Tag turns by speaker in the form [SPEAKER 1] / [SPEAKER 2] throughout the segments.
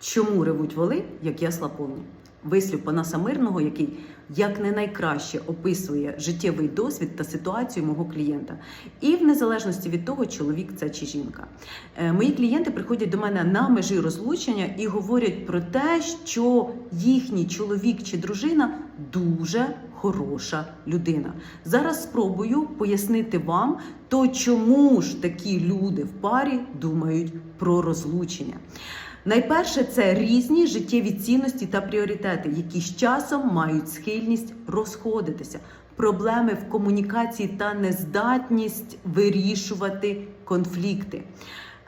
[SPEAKER 1] Чому ревуть воли, як ясла повні? Вислів Панаса Мирного, який як не найкраще описує життєвий досвід та ситуацію мого клієнта, і в незалежності від того, чоловік це чи жінка. Е, Мої клієнти приходять до мене на межі розлучення і говорять про те, що їхній чоловік чи дружина дуже хороша людина. Зараз спробую пояснити вам, то чому ж такі люди в парі думають про розлучення. Найперше, це різні життєві цінності та пріоритети, які з часом мають схильність розходитися, проблеми в комунікації та нездатність вирішувати конфлікти.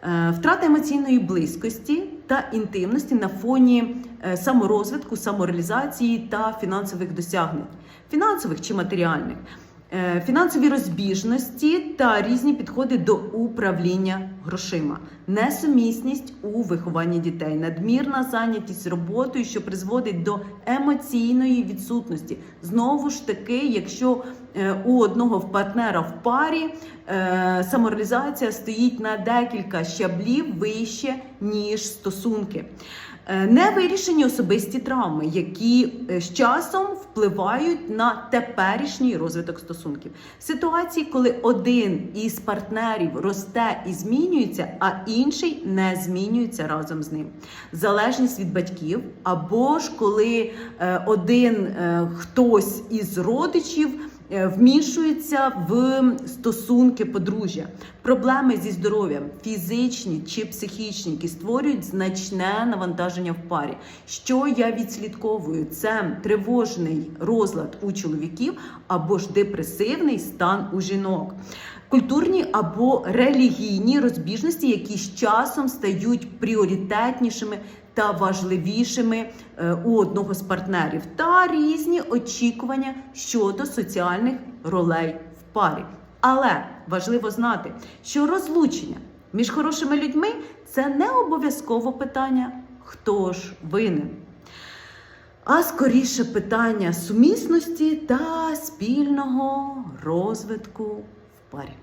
[SPEAKER 1] Е, Втрата емоційної близькості та інтимності на фоні е, саморозвитку, самореалізації та фінансових досягнень, фінансових чи матеріальних, Е, фінансові розбіжності та різні підходи до управління грошима, несумісність у вихованні дітей, надмірна зайнятість роботою, що призводить до емоційної відсутності. Знову ж таки, якщо е, у одного в партнера в парі е, самореалізація стоїть на декілька щаблів вище ніж стосунки. Е, Невирішені особисті травми, які з часом впливають на теперішній розвиток стосунків. Ситуації, коли один із партнерів росте і змінюється, а інший не змінюється разом з ним. Залежність від батьків, або ж коли е, один е, хтось із родичів е, вмішується в стосунки подружжя, проблеми зі здоров'ям, фізичні чи психічні, які створюють значне навантаження в парі. Що я відслідковую? Це тривожний розлад у чоловіків або ж депресивний стан у жінок. Культурні або релігійні розбіжності, які з часом стають пріоритетнішими та важливішими е, у одного з партнерів, та різні очікування щодо соціальних ролей в парі. Але важливо знати, що розлучення між хорошими людьми це не обов'язково питання, хто ж винен, а скоріше питання сумісності та спільного розвитку в парі.